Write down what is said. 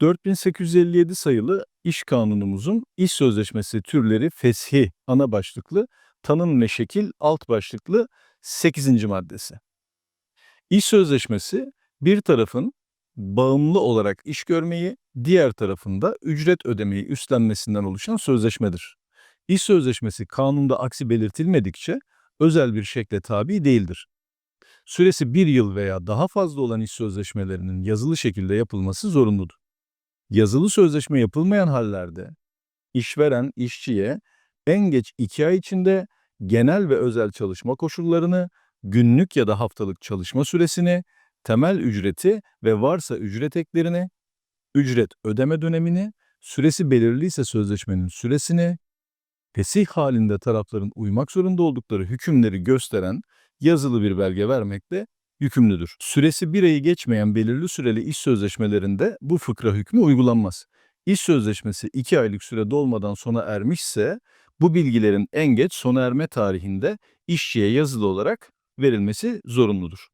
4857 sayılı İş Kanunumuzun iş sözleşmesi türleri feshi ana başlıklı tanım ve şekil alt başlıklı 8. maddesi. İş sözleşmesi bir tarafın bağımlı olarak iş görmeyi, diğer tarafında ücret ödemeyi üstlenmesinden oluşan sözleşmedir. İş sözleşmesi kanunda aksi belirtilmedikçe özel bir şekle tabi değildir. Süresi bir yıl veya daha fazla olan iş sözleşmelerinin yazılı şekilde yapılması zorunludur. Yazılı sözleşme yapılmayan hallerde işveren işçiye en geç iki ay içinde genel ve özel çalışma koşullarını, günlük ya da haftalık çalışma süresini, temel ücreti ve varsa ücret eklerini, ücret ödeme dönemini, süresi belirliyse sözleşmenin süresini, fesih halinde tarafların uymak zorunda oldukları hükümleri gösteren yazılı bir belge vermekle yükümlüdür. Süresi bir ayı geçmeyen belirli süreli iş sözleşmelerinde bu fıkra hükmü uygulanmaz. İş sözleşmesi iki aylık süre dolmadan sona ermişse bu bilgilerin en geç sona erme tarihinde işçiye yazılı olarak verilmesi zorunludur.